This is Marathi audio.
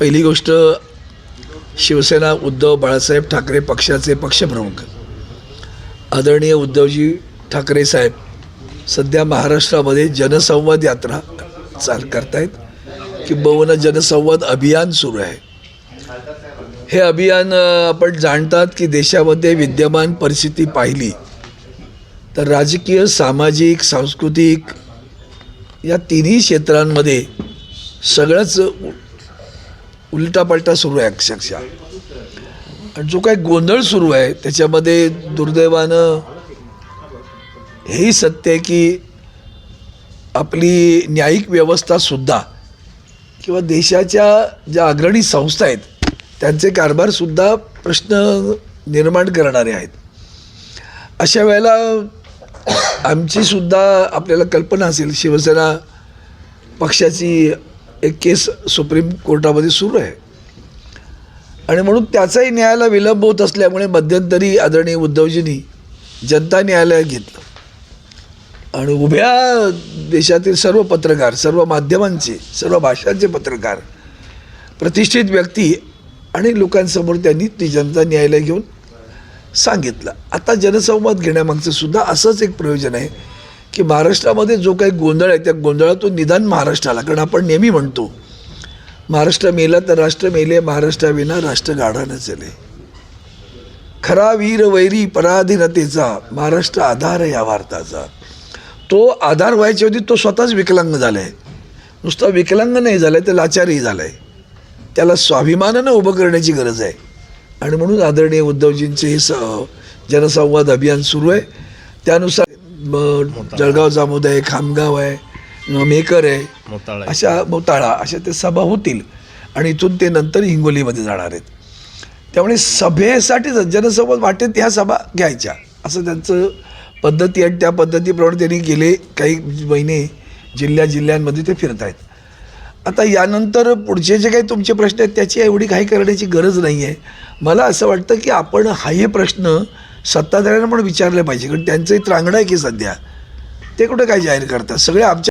पहिली गोष्ट शिवसेना उद्धव बाळासाहेब ठाकरे पक्षाचे पक्षप्रमुख. आदरणीय उद्धवजी ठाकरे साहेब सध्या महाराष्ट्रामध्ये जनसंवाद यात्रा चाल करतायत किंबहुना जनसंवाद अभियान सुरू आहे. हे अभियान आपण जाणतात की देशामध्ये विद्यमान परिस्थिती पाहिली तर राजकीय सामाजिक सांस्कृतिक या तिन्ही क्षेत्रांमध्ये सगळंच उ- उलटापलटा सुरू आहे अक्षरशः. आणि जो काही गोंधळ सुरू आहे त्याच्यामध्ये दुर्दैवानं हेही सत्य आहे की आपली न्यायिक व्यवस्थासुद्धा किंवा देशाच्या ज्या अग्रणी संस्था आहेत त्यांचे कारभारसुद्धा प्रश्न निर्माण करणारे आहेत. अशा वेळेला आमचीसुद्धा आपल्याला कल्पना असेल शिवसेना पक्षाची एक केस सुप्रीम कोर्टामध्ये सुरू आहे. आणि म्हणून त्याचाही न्यायाला विलंब होत असल्यामुळे मध्यंतरी आदरणीय उद्धवजींनी जनता न्यायालयात घेतलं. आणि उभ्या देशातील सर्व पत्रकार सर्व माध्यमांचे सर्व भाषांचे पत्रकार प्रतिष्ठित व्यक्ती आणि लोकांसमोर त्यांनी ती जनता न्यायालय घेऊन सांगितलं. आता जनसंवाद घेण्यामागचं सुद्धा असंच एक प्रयोजन आहे. की महाराष्ट्रामध्ये जो काही गोंधळ आहे त्या गोंधळातून निदान महाराष्ट्राला. कारण आपण नेहमी म्हणतो महाराष्ट्र मेला तर राष्ट्र मेले महाराष्ट्राविना राष्ट्र गाढा नचले खरा वीर वैरी पराधीनतेचा महाराष्ट्र आधार या भारताचा. तो आधार व्हायच्या होती तो स्वतःच विकलांग झाला आहे नुसता विकलांग नाही झाला आहे तर लाचारही झाला आहे त्याला स्वाभिमानानं उभं करण्याची गरज आहे. आणि म्हणून आदरणीय उद्धवजींचे हे स जनसंवाद अभियान सुरू आहे. त्यानुसार जळगाव जामोद आहे खामगाव आहे मेकर आहे अशा मोताळा अशा ते सभा होतील आणि इथून ते नंतर हिंगोलीमध्ये जाणार आहेत. त्यामुळे सभेसाठी जनसंवाद वाटेत ह्या सभा घ्यायच्या असं त्यांचं पद्धती आणि त्या पद्धतीप्रमाणे त्यांनी गेले काही महिने जिल्ह्या जिल्ह्यांमध्ये ते फिरत आहेत. आता यानंतर पुढचे जे काही तुमचे प्रश्न आहेत त्याची एवढी काही करण्याची गरज नाही आहे मला असं वाटतं की आपण हा हे प्रश्न सत्ताधाऱ्यांना पण विचारलं पाहिजे कारण त्यांचंही त्रांगडं आहे की सध्या. ते कुठं काय जाहीर करतात? सगळे आमच्या